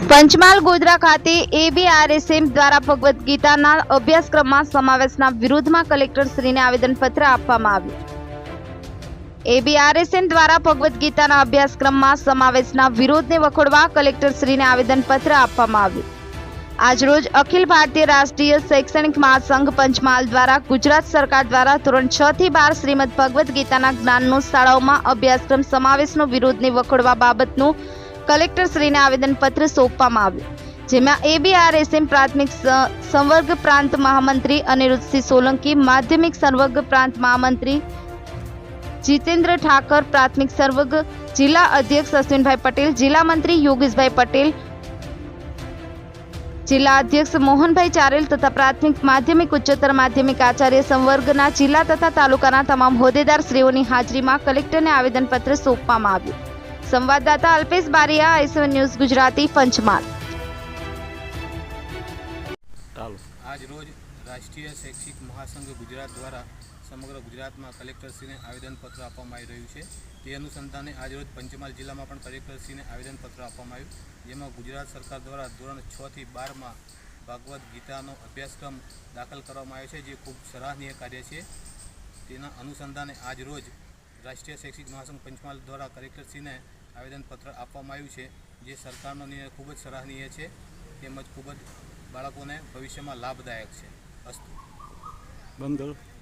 પંચમહાલ ગોધરા ખાતે એબીઆરએસએમ દ્વારા ભગવદ્ ગીતાના અભ્યાસક્રમમાં સમાવેશના વિરોધમાં કલેક્ટરશ્રીને આવેદનપત્ર આપવામાં આવ્યું. એબીઆરએસએમ દ્વારા ભગવદ્ ગીતાના અભ્યાસક્રમમાં સમાવેશના વિરોધને વખોડવા કલેક્ટરશ્રીને આવેદનપત્ર આપવામાં આવ્યું. આજરોજ અખિલ ભારતીય રાષ્ટ્રીય શૈક્ષણિક મહાસંઘ પંચમહાલ દ્વારા ગુજરાત સરકાર દ્વારા ધોરણ છ થી બાર શ્રીમદ ભગવદ્ ગીતાના જ્ઞાનનો શાળાઓમાં અભ્યાસક્રમ સમાવેશનો વિરોધને વખોડવા બાબતનું કલેક્ટરશ્રીને આવેદનપત્ર સોંપવામાં આવ્યું, જેમાં એબીઆરએસએમ પ્રાથમિક સંવર્ગ પ્રાંત મહામંત્રી અનિરુદ્ધસિંહ સોલંકી, માધ્યમિક સંવર્ગ પ્રાંત મહામંત્રી જીતેન્દ્ર ઠાકર, પ્રાથમિક સંવર્ગ જિલ્લા અધ્યક્ષ અશ્વિનભાઈ પટેલ, જિલ્લા મંત્રી યોગેશભાઈ પટેલ, જિલ્લા અધ્યક્ષ મોહનભાઈ ચારેલ તથા પ્રાથમિક માધ્યમિક, ઉચ્ચતર માધ્યમિક આચાર્ય સંવર્ગના જિલ્લા તથા તાલુકાના તમામ હોદ્દેદાર શ્રીઓની હાજરીમાં કલેક્ટરને આવેદનપત્ર સોંપવામાં આવ્યું. સંવાદદાતા અલ્પેશ બારિયા આઈસવન ન્યૂઝ ગુજરાતી પંચમહાલ. આજ રોજ રાષ્ટ્રીય શૈક્ષિક મહાસંઘ ગુજરાત દ્વારા સમગ્ર ગુજરાતમાં કલેક્ટરશ્રીને આવેદનપત્ર આપવામાં આવી રહ્યું છે. તે અનુસંધાને આજરોજ પંચમહાલ જિલ્લામાં પણ કલેક્ટરશ્રીને આવેદનપત્ર આપવામાં આવ્યું. જેમાં ગુજરાત સરકાર દ્વારા ધોરણ છ થી બારમાં ભાગવદ્ ગીતાનો અભ્યાસક્રમ દાખલ કરવામાં આવ્યો છે જે ખૂબ સરાહનીય કાર્ય છે. તેના અનુસંધાને આજ રોજ રાષ્ટ્રીય શૈક્ષિક મહાસંઘ પંચમહાલ દ્વારા કલેક્ટરશ્રીને આવેદનપત્ર આપવામાં આવ્યું છે, જે સરકારનો નિર્ણય ખૂબ જ સરાહનીય છે તેમજ ખૂબ જ બાળકોને ભવિષ્યમાં લાભદાયક છે. અસ્તુ. બંધ.